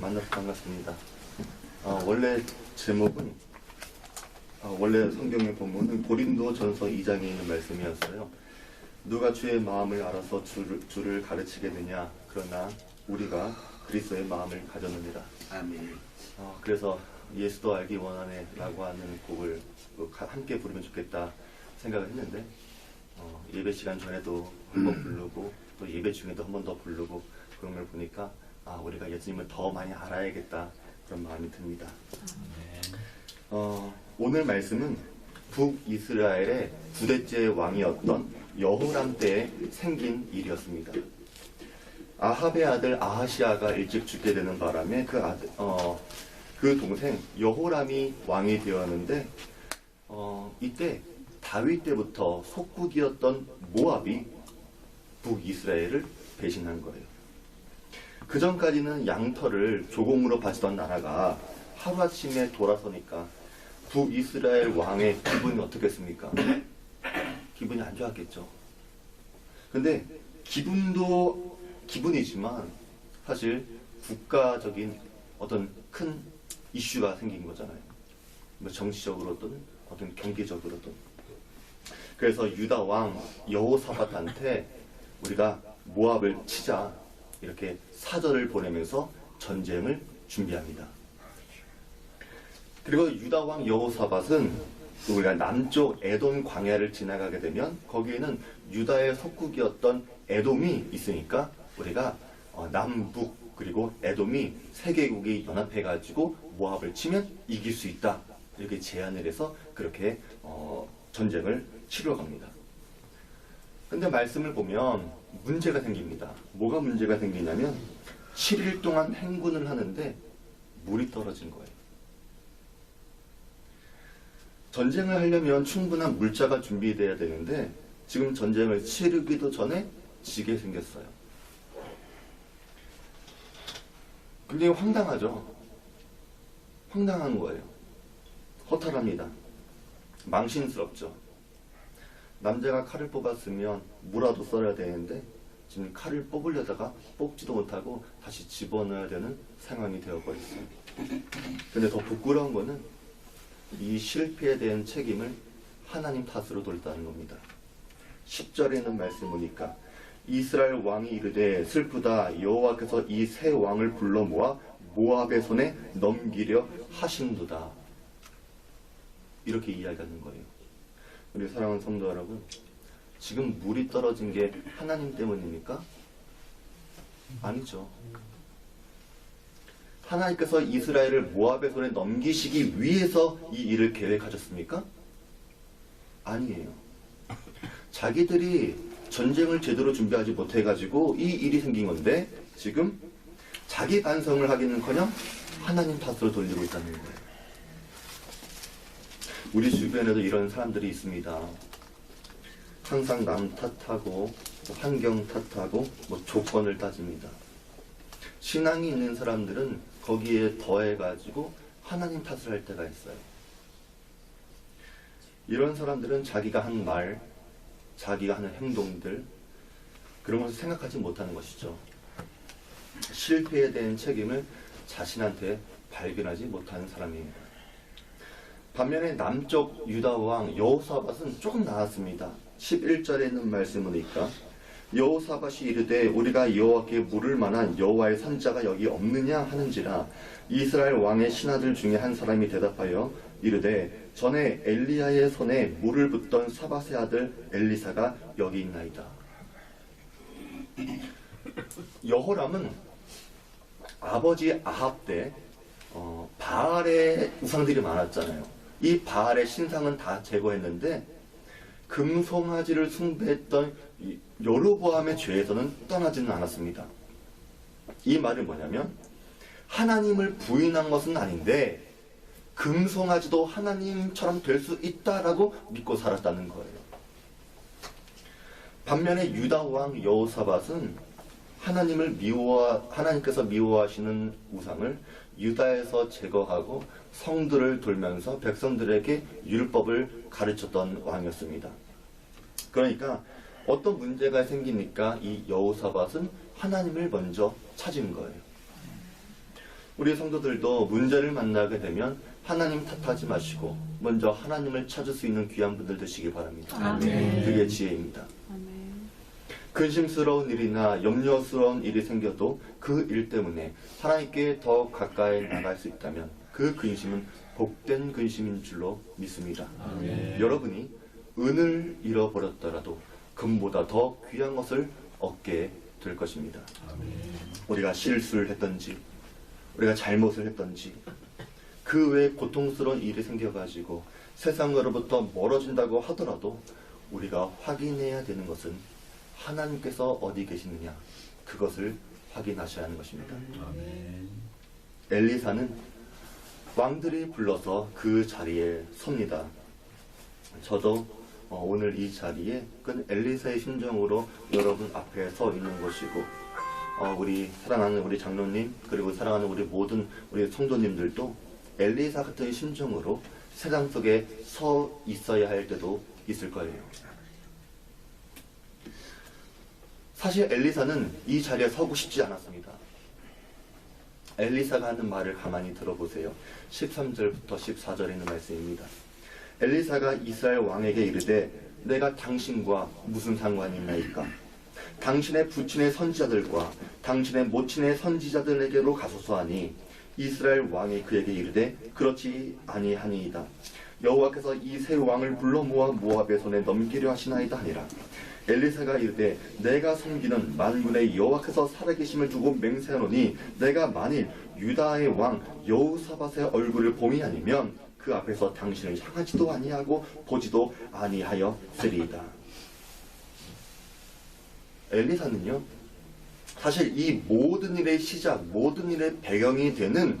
만나서 반갑습니다. 어, 원래 제목은 어, 원래 성경의 본문은 고린도 전서 2장에 있는 말씀이었어요. 누가 주의 마음을 알아서 주를, 주를 가르치겠느냐 그러나 우리가 그리스도의 마음을 가졌느니라. 아멘. 어, 그래서 예수도 알기 원하네 라고 하는 곡을 함께 부르면 좋겠다 생각을 했는데 어, 예배 시간 전에도 한번 부르고 또 예배 중에도 한 번 더 부르고 그런 걸 보니까 아 우리가 예수님을 더 많이 알아야겠다 그런 마음이 듭니다. 어, 오늘 말씀은 북이스라엘의 구대째 왕이었던 여호람 때에 생긴 일이었습니다. 아합의 아들 아하시아가 일찍 죽게 되는 바람에 그 아들, 어, 그 동생 여호람이 왕이 되었는데, 어, 이때 다윗 때부터 속국이었던 모압이 북이스라엘을 배신한 거예요. 그 전까지는 양털을 조공으로 바치던 나라가 하루아침에 돌아서니까 북이스라엘 왕의 기분이 어떻겠습니까? 기분이 안 좋았겠죠. 근데 기분도 기분이지만 사실 국가적인 어떤 큰 이슈가 생긴 거잖아요. 뭐 정치적으로든 어떤 경제적으로든. 그래서 유다 왕 여호사밧한테 우리가 모압을 치자 이렇게 사절을 보내면서 전쟁을 준비합니다. 그리고 유다 왕 여호사밧은 우리가 남쪽 에돔 광야를 지나가게 되면 거기에는 유다의 속국이었던 에돔이 있으니까 우리가 어, 남북 그리고 에돔이 세 개국이 연합해 가지고 모압을 치면 이길 수 있다 이렇게 제안을 해서 그렇게 어, 전쟁을 치러 갑니다. 근데 말씀을 보면 문제가 생깁니다. 뭐가 문제가 생기냐면 7일 동안 행군을 하는데 물이 떨어진 거예요. 전쟁을 하려면 충분한 물자가 준비돼야 되는데 지금 전쟁을 치르기도 전에 지게 생겼어요. 굉장히 황당하죠. 황당한 거예요. 허탈합니다. 망신스럽죠. 남자가 칼을 뽑았으면 무라도 썰어야 되는데 지금 칼을 뽑으려다가 뽑지도 못하고 다시 집어넣어야 되는 상황이 되어버렸어요. 근데 더 부끄러운 거는 이 실패에 대한 책임을 하나님 탓으로 돌다는 겁니다. 10절에는 말씀 보니까 이스라엘 왕이 이르되 슬프다 여호와께서 이 세 왕을 불러 모아 모압의 손에 넘기려 하신도다. 이렇게 이야기하는 거예요. 우리 사랑하는 성도 여러분, 지금 물이 떨어진 게 하나님 때문입니까? 아니죠. 하나님께서 이스라엘을 모압의 손에 넘기시기 위해서 이 일을 계획하셨습니까? 아니에요. 자기들이 전쟁을 제대로 준비하지 못해가지고 이 일이 생긴 건데 지금 자기 반성을 하기는커녕 하나님 탓으로 돌리고 있다는 거예요. 우리 주변에도 이런 사람들이 있습니다. 항상 남 탓하고 뭐 환경 탓하고 뭐 조건을 따집니다. 신앙이 있는 사람들은 거기에 더해가지고 하나님 탓을 할 때가 있어요. 이런 사람들은 자기가 한 말, 자기가 하는 행동들, 그런 것을 생각하지 못하는 것이죠. 실패에 대한 책임을 자신한테 발견하지 못하는 사람입니다. 반면에 남쪽 유다 왕 여호사밧은 조금 나았습니다. 11절에 있는 말씀이니까 여호사밧이 이르되 우리가 여호와께 물을 만한 여호와의 선자가 여기 없느냐 하는지라 이스라엘 왕의 신하들 중에 한 사람이 대답하여 이르되 전에 엘리야의 손에 물을 붓던 사밧의 아들 엘리사가 여기 있나이다. 여호람은 아버지 아합 때 어, 바알의 우상들이 많았잖아요. 이 바알의 신상은 다 제거했는데 금송아지를 숭배했던 이 여로보암의 죄에서는 떠나지는 않았습니다. 이 말은 뭐냐면 하나님을 부인한 것은 아닌데 금송아지도 하나님처럼 될 수 있다라고 믿고 살았다는 거예요. 반면에 유다 왕 여호사밧은 하나님을 미워 하나님께서 미워하시는 우상을 유다에서 제거하고 성들을 돌면서 백성들에게 율법을 가르쳤던 왕이었습니다. 그러니까 어떤 문제가 생기니까 이 여호사밧은 하나님을 먼저 찾은 거예요. 우리 성도들도 문제를 만나게 되면 하나님 탓하지 마시고 먼저 하나님을 찾을 수 있는 귀한 분들 되시기 바랍니다. 아멘. 그게 지혜입니다. 아멘. 근심스러운 일이나 염려스러운 일이 생겨도 그 일 때문에 하나님께 더 가까이 나갈 수 있다면 그 근심은 복된 근심인 줄로 믿습니다. 여러분이 은을 잃어버렸더라도 금보다 더 귀한 것을 얻게 될 것입니다. 우리가 실수를 했던지, 우리가 잘못을 했던지, 그 외에 고통스러운 일이 생겨가지고 세상으로부터 멀어진다고 하더라도 우리가 확인해야 되는 것은 하나님께서 어디 계시느냐, 그것을 확인하셔야 하는 것입니다. 엘리사는 왕들이 불러서 그 자리에 섭니다. 저도 어, 오늘 이 자리에 그 엘리사의 심정으로 여러분 앞에 서 있는 것이고 어, 우리 사랑하는 우리 장로님 그리고 사랑하는 우리 모든 우리 성도님들도 엘리사 같은 심정으로 세상 속에 서 있어야 할 때도 있을 거예요. 사실 엘리사는 이 자리에 서고 싶지 않았습니다. 엘리사가 하는 말을 가만히 들어보세요. 13절부터 14절에 있는 말씀입니다. 엘리사가 이스라엘 왕에게 이르되 내가 당신과 무슨 상관이 있나이까? 당신의 부친의 선지자들과 당신의 모친의 선지자들에게로 가소서 하니 이스라엘 왕이 그에게 이르되 그렇지 아니하니이다. 여호와께서 이 세 왕을 불러 모아 모압의 손에 넘기려 하시나이다 하니라. 엘리사가 이르되 내가 섬기는 만군의 여호와께서 살아계심을 두고 맹세하노니 내가 만일 유다의 왕 여호사밧의 얼굴을 봄이 아니면 그 앞에서 당신을 향하지도 아니하고 보지도 아니하였으리이다. 엘리사는요 사실 이 모든 일의 시작 모든 일의 배경이 되는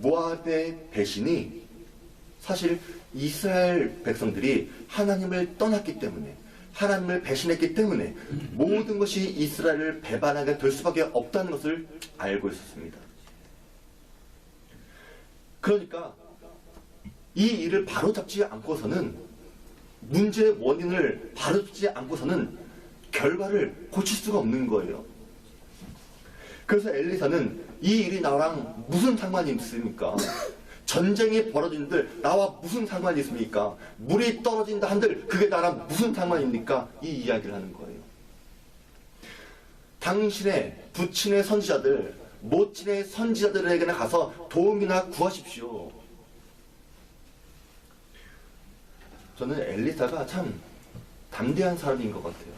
모압의 배신이 사실 이스라엘 백성들이 하나님을 떠났기 때문에 하나님을 배신했기 때문에 모든 것이 이스라엘을 배반하게 될 수밖에 없다는 것을 알고 있었습니다. 그러니까 이 일을 바로잡지 않고서는 문제의 원인을 바로잡지 않고서는 결과를 고칠 수가 없는 거예요. 그래서 엘리사는 이 일이 나랑 무슨 상관이 있습니까? 전쟁이 벌어진들 나와 무슨 상관이 있습니까? 물이 떨어진다 한들 그게 나랑 무슨 상관입니까? 이 이야기를 하는 거예요. 당신의 부친의 선지자들, 모친의 선지자들에게나 가서 도움이나 구하십시오. 저는 엘리사가 참 담대한 사람인 것 같아요.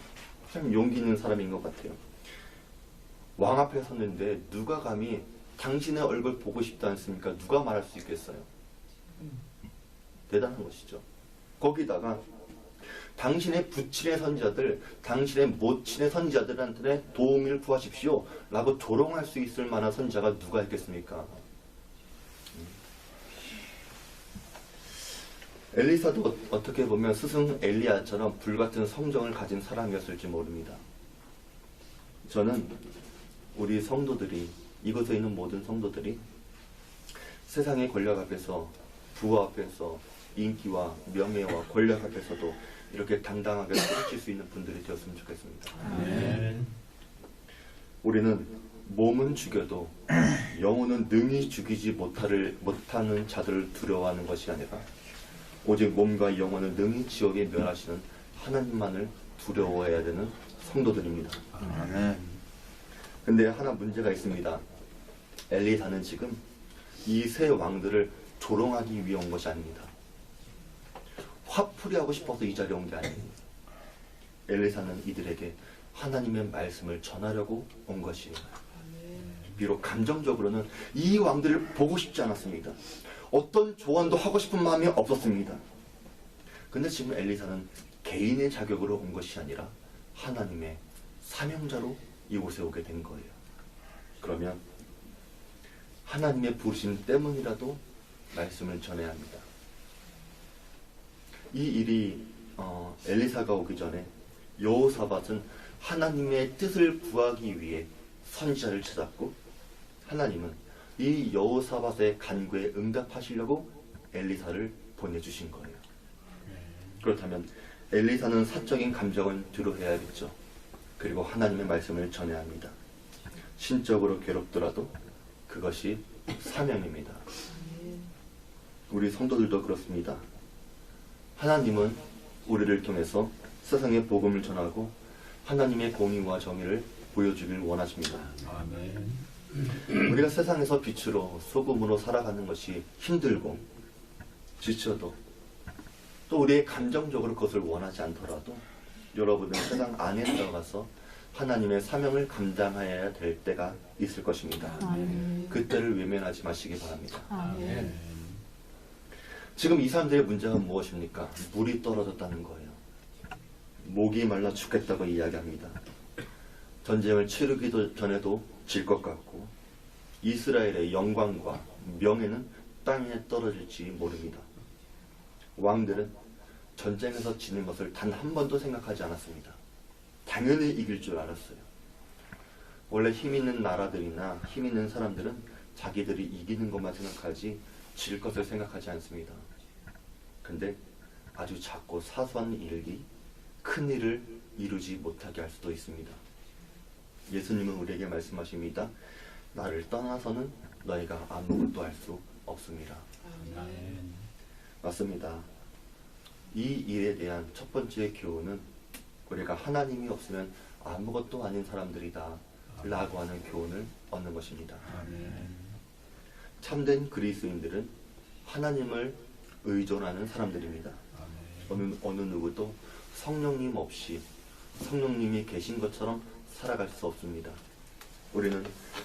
참 용기 있는 사람인 것 같아요. 왕 앞에 섰는데 누가 감히 당신의 얼굴 보고 싶다 않습니까? 누가 말할 수 있겠어요? 대단한 것이죠. 거기다가 당신의 부친의 선지자들, 당신의 모친의 선지자들한테 도움을 구하십시오. 라고 조롱할 수 있을 만한 선지자가 누가 있겠습니까? 엘리사도 어떻게 보면 스승 엘리야처럼 불같은 성정을 가진 사람이었을지 모릅니다. 저는 우리 성도들이 이곳에 있는 모든 성도들이 세상의 권력 앞에서 부와 앞에서 인기와 명예와 권력 앞에서도 이렇게 당당하게 소리칠 수 있는 분들이 되었으면 좋겠습니다. 우리는 몸은 죽여도 영혼은 능히 죽이지 못하를, 못하는 자들을 두려워하는 것이 아니라 오직 몸과 영혼을 능히 지옥에 멸하시는 하나님만을 두려워해야 되는 성도들입니다. 근데 하나 문제가 있습니다. 엘리사는 지금 이 세 왕들을 조롱하기 위해 온 것이 아닙니다. 화풀이 하고 싶어서 이 자리에 온 게 아니에요. 엘리사는 이들에게 하나님의 말씀을 전하려고 온 것이에요. 비록 감정적으로는 이 왕들을 보고 싶지 않았습니다. 어떤 조언도 하고 싶은 마음이 없었습니다. 근데 지금 엘리사는 개인의 자격으로 온 것이 아니라 하나님의 사명자로 이곳에 오게 된 거예요. 그러면 하나님의 부르심 때문이라도 말씀을 전해야 합니다. 이 일이 어, 엘리사가 오기 전에 여호사밧은 하나님의 뜻을 구하기 위해 선지자를 찾았고 하나님은 이 여호사밧의 간구에 응답하시려고 엘리사를 보내주신 거예요. 그렇다면 엘리사는 사적인 감정은 뒤로 해야겠죠. 그리고 하나님의 말씀을 전해야 합니다. 신적으로 괴롭더라도 그것이 사명입니다. 우리 성도들도 그렇습니다. 하나님은 우리를 통해서 세상에 복음을 전하고 하나님의 공의와 정의를 보여주길 원하십니다. 아멘. 우리가 세상에서 빛으로 소금으로 살아가는 것이 힘들고 지쳐도 또 우리의 감정적으로 그것을 원하지 않더라도 여러분은 세상 안에 들어가서 하나님의 사명을 감당해야 될 때가 있을 것입니다. 아멘. 그때를 외면하지 마시기 바랍니다. 아멘. 지금 이 사람들의 문제가 무엇입니까? 물이 떨어졌다는 거예요. 목이 말라 죽겠다고 이야기합니다. 전쟁을 치르기도 전에도 질 것 같고 이스라엘의 영광과 명예는 땅에 떨어질지 모릅니다. 왕들은 전쟁에서 지는 것을 단 한 번도 생각하지 않았습니다. 당연히 이길 줄 알았어요. 원래 힘 있는 나라들이나 힘 있는 사람들은 자기들이 이기는 것만 생각하지 질 것을 생각하지 않습니다. 근데 아주 작고 사소한 일이 큰 일을 이루지 못하게 할 수도 있습니다. 예수님은 우리에게 말씀하십니다. 나를 떠나서는 너희가 아무것도 할 수 없습니다. 아멘. 맞습니다. 이 일에 대한 첫 번째 교훈은 우리가 하나님이 없으면 아무것도 아닌 사람들이다 라고 하는 교훈을 얻는 것입니다. 아멘. 참된 그리스인들은 하나님을 의존하는 사람들입니다. 아멘. 어느, 어느 누구도 성령님 없이 성령님이 계신 것처럼 살아갈 수 없습니다. 우리는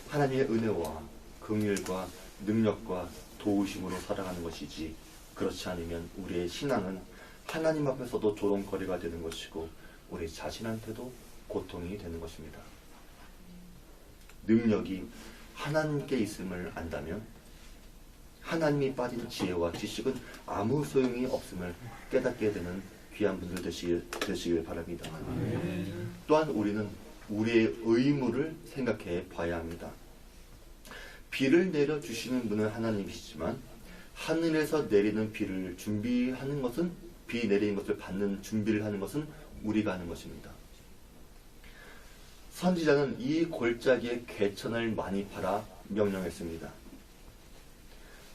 하나님의 은혜와 긍휼과 능력과 도우심으로 살아가는 것이지 그렇지 않으면 우리의 신앙은 하나님 앞에서도 조롱거리가 되는 것이고 우리 자신한테도 고통이 되는 것입니다. 능력이 하나님께 있음을 안다면 하나님이 빠진 지혜와 지식은 아무 소용이 없음을 깨닫게 되는 귀한 분들 되시길, 되시길 바랍니다. 아멘. 또한 우리는 우리의 의무를 생각해 봐야 합니다. 비를 내려 주시는 분은 하나님이시지만 하늘에서 내리는 비를 준비하는 것은 비 내리는 것을 받는 준비를 하는 것은 우리가 하는 것입니다. 선지자는 이 골짜기의 개천을 많이 팔아 명령했습니다.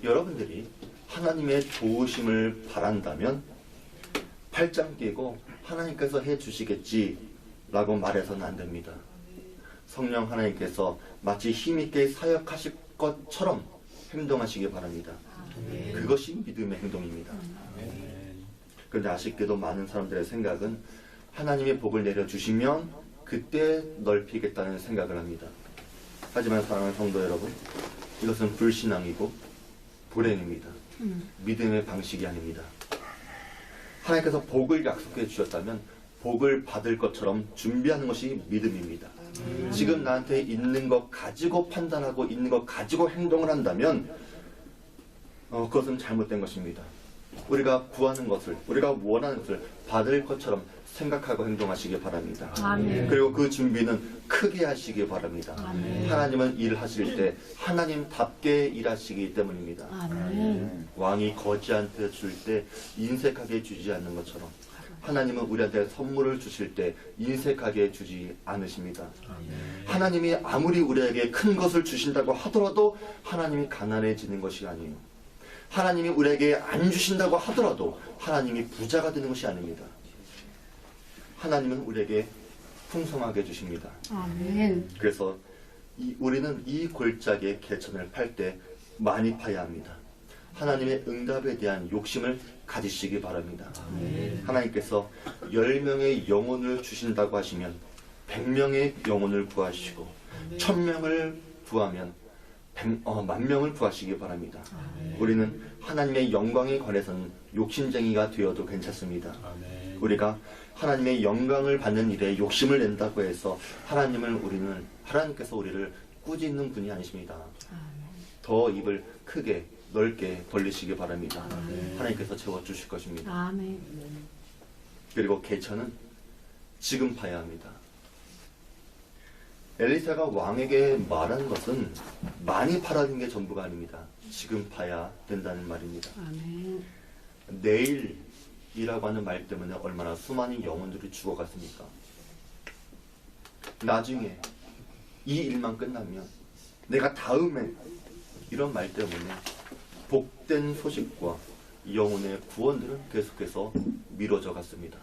여러분들이 하나님의 도우심을 바란다면 팔짱 끼고 하나님께서 해 주시겠지 라고 말해서는 안 됩니다. 성령 하나님께서 마치 힘있게 사역하실 것처럼 행동하시기 바랍니다. 그것이 믿음의 행동입니다. 그런데 아쉽게도 많은 사람들의 생각은 하나님의 복을 내려주시면 그때 넓히겠다는 생각을 합니다. 하지만 사랑하는 성도 여러분, 이것은 불신앙이고 불행입니다. 음. 믿음의 방식이 아닙니다. 하나님께서 복을 약속해 주셨다면 복을 받을 것처럼 준비하는 것이 믿음입니다. 지금 나한테 있는 것 가지고 판단하고 있는 것 가지고 행동을 한다면 어, 그것은 잘못된 것입니다. 우리가 구하는 것을 우리가 원하는 것을 받을 것처럼 생각하고 행동하시기 바랍니다. 아멘. 그리고 그 준비는 크게 하시기 바랍니다. 아멘. 하나님은 일하실 때 하나님답게 일하시기 때문입니다. 아멘. 왕이 거지한테 줄 때 인색하게 주지 않는 것처럼 하나님은 우리한테 선물을 주실 때 인색하게 주지 않으십니다. 아멘. 하나님이 아무리 우리에게 큰 것을 주신다고 하더라도 하나님이 가난해지는 것이 아니에요. 하나님이 우리에게 안 주신다고 하더라도 하나님이 부자가 되는 것이 아닙니다. 하나님은 우리에게 풍성하게 주십니다. 아멘. 그래서 이- 우리는 이 골짜기의 개천을 팔 때 많이 파야 합니다. 하나님의 응답에 대한 욕심을 가지시기 바랍니다. 하나님께서 10명의 영혼을 주신다고 하시면 100명의 영혼을 구하시고 1000명을 구하면 100, 어, 만 명을 구하시기 바랍니다. 우리는 하나님의 영광에 관해서는 욕심쟁이가 되어도 괜찮습니다. 아멘. 우리가 하나님의 영광을 받는 일에 욕심을 낸다고 해서 하나님을 우리는 하나님께서 우리를 꾸짖는 분이 아니십니다. 더 입을 크게 넓게 벌리시기 바랍니다. 하나님께서 채워 주실 것입니다. 아멘. 그리고 개천은 지금 파야 합니다. 엘리사가 왕에게 말한 것은 많이 팔아는 게 전부가 아닙니다. 지금 파야 된다는 말입니다. 아멘. 내일 이라고 하는 말 때문에 얼마나 수많은 영혼들이 죽어갔습니까? 나중에 이 일만 끝나면 내가 다음에 이런 말 때문에 복된 소식과 영혼의 구원들은 계속해서 미뤄져 갔습니다.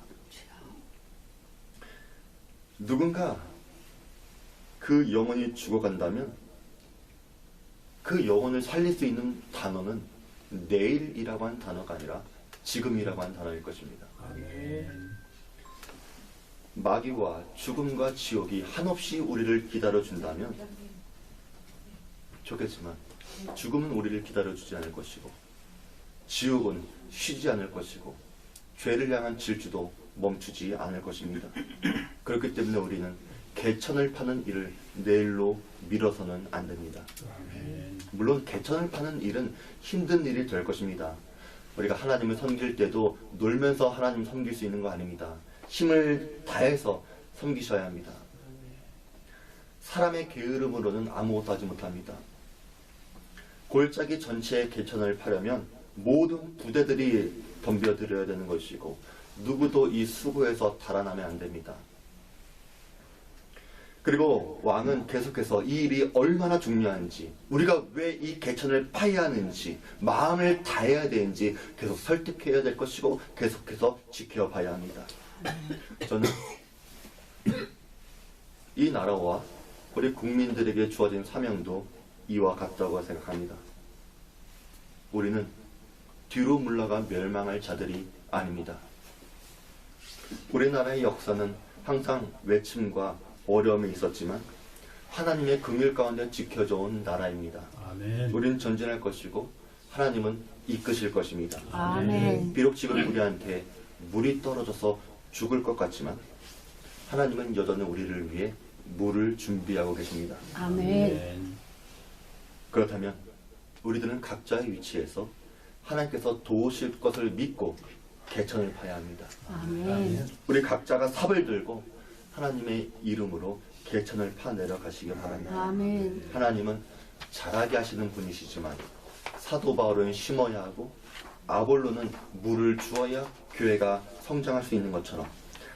누군가 그 영혼이 죽어간다면 그 영혼을 살릴 수 있는 단어는 내일이라고 하는 단어가 아니라 지금이라고 하는 단어일 것입니다. 아멘. 마귀와 죽음과 지옥이 한없이 우리를 기다려준다면 좋겠지만 죽음은 우리를 기다려주지 않을 것이고 지옥은 쉬지 않을 것이고 죄를 향한 질주도 멈추지 않을 것입니다. 그렇기 때문에 우리는 개천을 파는 일을 내일로 미뤄서는 안 됩니다. 물론 개천을 파는 일은 힘든 일이 될 것입니다. 우리가 하나님을 섬길 때도 놀면서 하나님 섬길 수 있는 거 아닙니다. 힘을 다해서 섬기셔야 합니다. 사람의 게으름으로는 아무것도 하지 못합니다. 골짜기 전체의 개천을 파려면 모든 부대들이 덤벼들어야 되는 것이고 누구도 이 수고에서 달아나면 안 됩니다. 그리고 왕은 계속해서 이 일이 얼마나 중요한지, 우리가 왜 이 개천을 파야 하는지, 마음을 다해야 되는지 계속 설득해야 될 것이고, 계속해서 지켜봐야 합니다. 저는 이 나라와 우리 국민들에게 주어진 사명도 이와 같다고 생각합니다. 우리는 뒤로 물러가 멸망할 자들이 아닙니다. 우리나라의 역사는 항상 외침과 어려움이 있었지만 하나님의 긍휼 가운데 지켜져 온 나라입니다. 아멘. 우리는 전진할 것이고 하나님은 이끄실 것입니다. 아멘. 비록 지금 우리한테 물이 떨어져서 죽을 것 같지만 하나님은 여전히 우리를 위해 물을 준비하고 계십니다. 아멘. 그렇다면 우리들은 각자의 위치에서 하나님께서 도우실 것을 믿고 개천을 파야 합니다. 아멘. 우리 각자가 삽을 들고 하나님의 이름으로 개천을 파 내려 가시기 바랍니다. 아멘. 하나님은 자라게 하시는 분이시지만 사도 바울은 심어야 하고 아볼로는 물을 주어야 교회가 성장할 수 있는 것처럼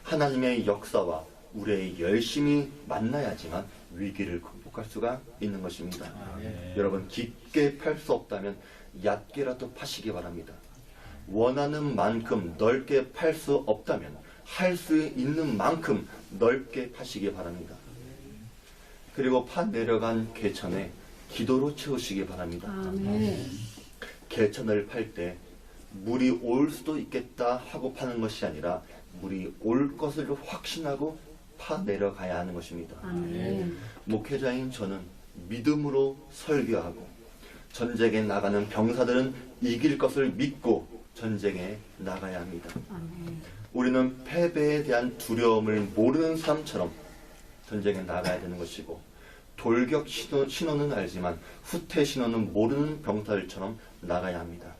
하나님의 역사와 우리의 열심히 만나야지만 위기를 극복할 수가 있는 것입니다. 아멘. 여러분 깊게 팔 수 없다면 얕게라도 파시기 바랍니다. 원하는 만큼 넓게 팔 수 없다면 할 수 있는 만큼 넓게 파시기 바랍니다. 그리고 파 내려간 개천에 기도로 채우시기 바랍니다. 아멘. 개천을 팔 때 물이 올 수도 있겠다 하고 파는 것이 아니라 물이 올 것을 확신하고 파 내려가야 하는 것입니다. 아멘. 목회자인 저는 믿음으로 설교하고 전쟁에 나가는 병사들은 이길 것을 믿고 전쟁에 나가야 합니다. 아멘. 우리는 패배에 대한 두려움을 모르는 사람처럼 전쟁에 나가야 되는 것이고 돌격 신호, 신호는 알지만 후퇴 신호는 모르는 병사들처럼 나가야 합니다.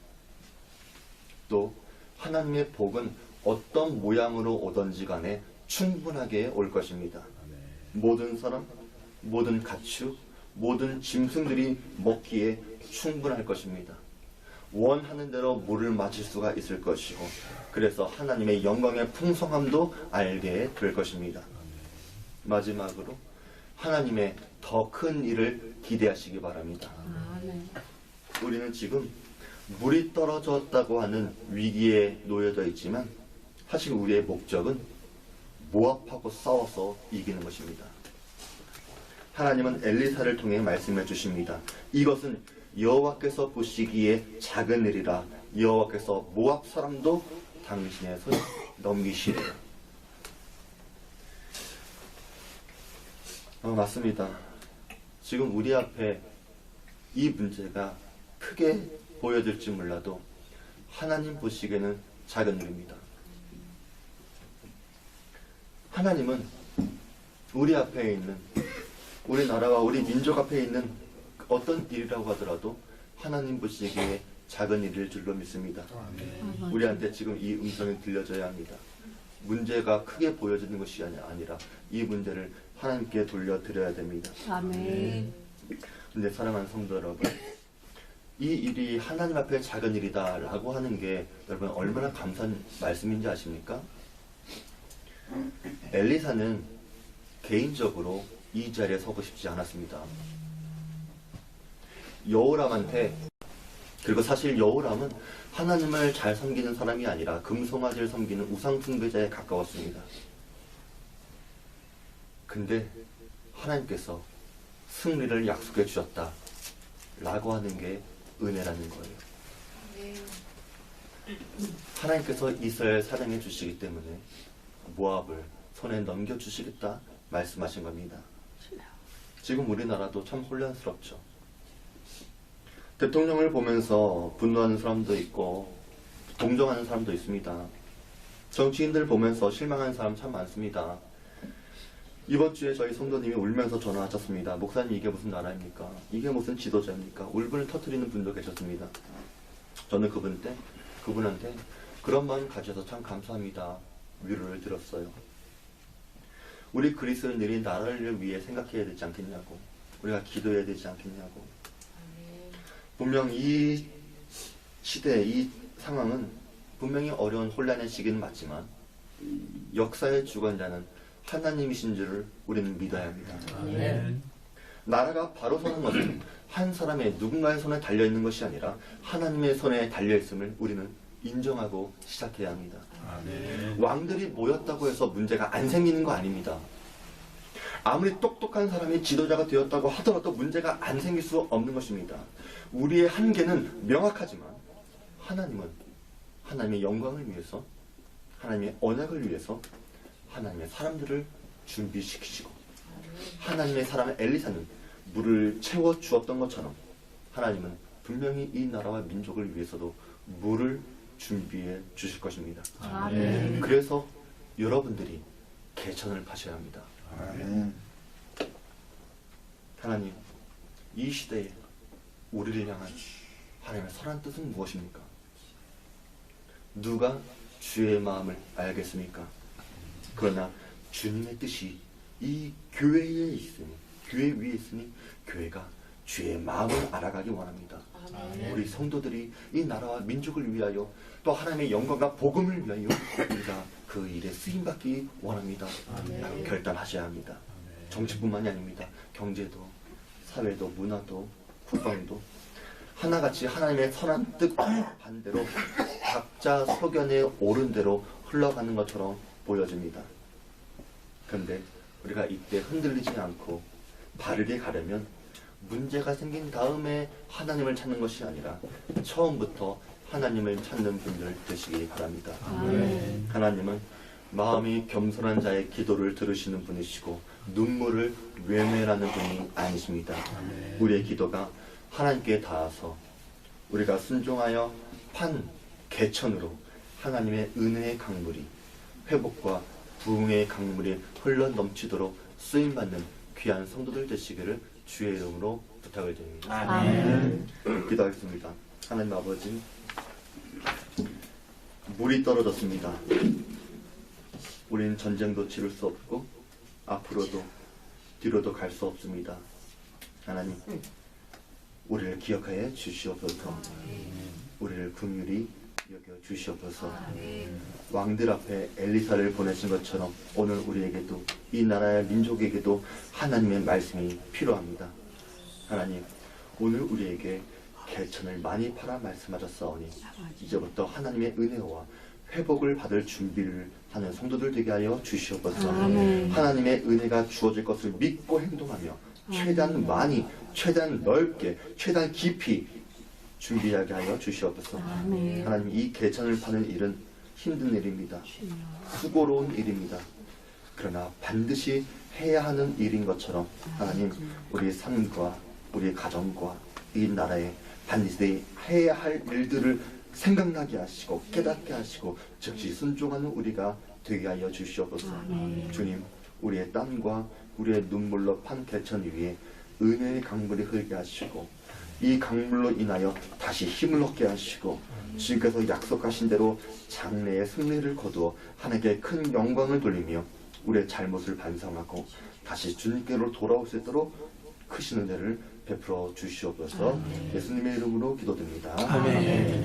또 하나님의 복은 어떤 모양으로 오든지 간에 충분하게 올 것입니다. 모든 사람, 모든 가축, 모든 짐승들이 먹기에 충분할 것입니다. 원하는 대로 물을 마실 수가 있을 것이고, 그래서 하나님의 영광의 풍성함도 알게 될 것입니다. 마지막으로 하나님의 더 큰 일을 기대하시기 바랍니다. 우리는 지금 물이 떨어졌다고 하는 위기에 놓여져 있지만 사실 우리의 목적은 모압하고 싸워서 이기는 것입니다. 하나님은 엘리사를 통해 말씀해 주십니다. 이것은 여호와께서 보시기에 작은 일이라 여호와께서 모압 사람도 당신의 손에 넘기시리라. 어, 맞습니다. 지금 우리 앞에 이 문제가 크게 보여질지 몰라도 하나님 보시기에는 작은 일입니다. 하나님은 우리 앞에 있는 우리 나라와 우리 민족 앞에 있는 어떤 일이라고 하더라도 하나님 보시기에 작은 일일 줄로 믿습니다. 우리한테 지금 이 음성이 들려져야 합니다. 문제가 크게 보여지는 것이 아니- 아니라 이 문제를 하나님께 돌려드려야 됩니다. 아멘. 근데 사랑하는 성도 여러분, 이 일이 하나님 앞에 작은 일이다라고 하는 게 여러분 얼마나 감사한 말씀인지 아십니까? 엘리사는 개인적으로 이 자리에 서고 싶지 않았습니다. 여호람한테 그리고 사실 여호람은 하나님을 잘 섬기는 사람이 아니라 금송아지를 섬기는 우상 숭배자에 가까웠습니다. 근데 하나님께서 승리를 약속해 주셨다. 라고 하는 게 은혜라는 거예요. 하나님께서 이스라엘 사랑해 주시기 때문에 모압을 손에 넘겨 주시겠다 말씀하신 겁니다. 지금 우리나라도 참 혼란스럽죠. 대통령을 보면서 분노하는 사람도 있고 동정하는 사람도 있습니다. 정치인들 보면서 실망하는 사람 참 많습니다. 이번 주에 저희 성도님이 울면서 전화하셨습니다. 목사님 이게 무슨 나라입니까? 이게 무슨 지도자입니까? 울분을 터뜨리는 분도 계셨습니다. 저는 그분 때 그분한테 그런 마음 가져서 참 감사합니다. 위로를 들었어요. 우리 그리스도인들이 나라를 위해 생각해야 되지 않겠냐고. 우리가 기도해야 되지 않겠냐고. 분명 이 시대, 이 상황은 분명히 어려운 혼란의 시기는 맞지만 역사의 주관자는 하나님이신 줄을 우리는 믿어야 합니다. 아멘. 나라가 바로 서는 것은 한 사람의 누군가의 손에 달려 있는 것이 아니라 하나님의 손에 달려 있음을 우리는 인정하고 시작해야 합니다. 아멘. 왕들이 모였다고 해서 문제가 안 생기는 거 아닙니다. 아무리 똑똑한 사람이 지도자가 되었다고 하더라도 문제가 안 생길 수 없는 것입니다. 우리의 한계는 명확하지만 하나님은 하나님의 영광을 위해서 하나님의 언약을 위해서 하나님의 사람들을 준비시키시고 하나님의 사람 엘리사는 물을 채워 주었던 것처럼 하나님은 분명히 이 나라와 민족을 위해서도 물을 준비해 주실 것입니다. 아멘. 그래서 여러분들이 개천을 파셔야 합니다. 하나님, 이 시대에 우리를 향한 하나님의 선한 뜻은 무엇입니까? 누가 주의 마음을 알겠습니까? 그러나 주님의 뜻이 이 교회에 있으니, 교회 위에 있으니 교회가 주의 마음을 알아가기 원합니다. 아멘. 우리 성도들이 이 나라와 민족을 위하여 또 하나님의 영광과 복음을 위하여 우리가 그 일에 쓰임받기 원합니다. 라고 결단하셔야 합니다. 정치뿐만이 아닙니다. 경제도, 사회도, 문화도, 국방도 하나같이 하나님의 선한 뜻 반대로 각자 소견에 옳은 대로 흘러가는 것처럼 보여집니다. 그런데 우리가 이때 흔들리지 않고 바르게 가려면 문제가 생긴 다음에 하나님을 찾는 것이 아니라 처음부터 하나님을 찾는 분들 되시기 바랍니다. 아멘. 하나님은 마음이 겸손한 자의 기도를 들으시는 분이시고 눈물을 외면하는 분이 아니십니다. 우리의 기도가 하나님께 닿아서 우리가 순종하여 판 개천으로 하나님의 은혜의 강물이 회복과 부흥의 강물이 흘러 넘치도록 쓰임 받는 귀한 성도들 되시기를 주의 이름으로 부탁을 드립니다. 아멘. 기도하겠습니다. 하나님 아버지, 물이 떨어졌습니다. 우리는 전쟁도 치를 수 없고 앞으로도 뒤로도 갈 수 없습니다. 하나님, 우리를 기억하여 주시옵소서. 우리를 긍휼히 여겨 주시옵소서. 왕들 앞에 엘리사를 보내신 것처럼 오늘 우리에게도 이 나라의 민족에게도 하나님의 말씀이 필요합니다. 하나님, 오늘 우리에게 개천을 많이 팔아 말씀하셨사오니 이제부터 하나님의 은혜와 회복을 받을 준비를 하는 성도들 되게 하여 주시옵소서. 아멘. 하나님의 은혜가 주어질 것을 믿고 행동하며 최대한 많이, 최대한 넓게, 최대한 깊이 준비하게 하여 주시옵소서. 아멘. 하나님 이 개천을 파는 일은 힘든 일입니다. 수고로운 일입니다. 그러나 반드시 해야 하는 일인 것처럼 하나님 우리의 삶과 우리의 가정과 이 나라에 반드시 해야 할 일들을 생각나게 하시고 깨닫게 하시고 즉시 순종하는 우리가 되게 하여 주시옵소서. 아멘. 주님, 우리의 땀과 우리의 눈물로 판 개천 위에 은혜의 강물이 흐르게 하시고 이 강물로 인하여 다시 힘을 얻게 하시고 주님께서 약속하신 대로 장래의 승리를 거두어 하나님께 큰 영광을 돌리며 우리의 잘못을 반성하고 다시 주님께로 돌아올 수 있도록 크신 은혜를 베풀어 주시옵소서 예수님의 이름으로 기도드립니다. 아멘.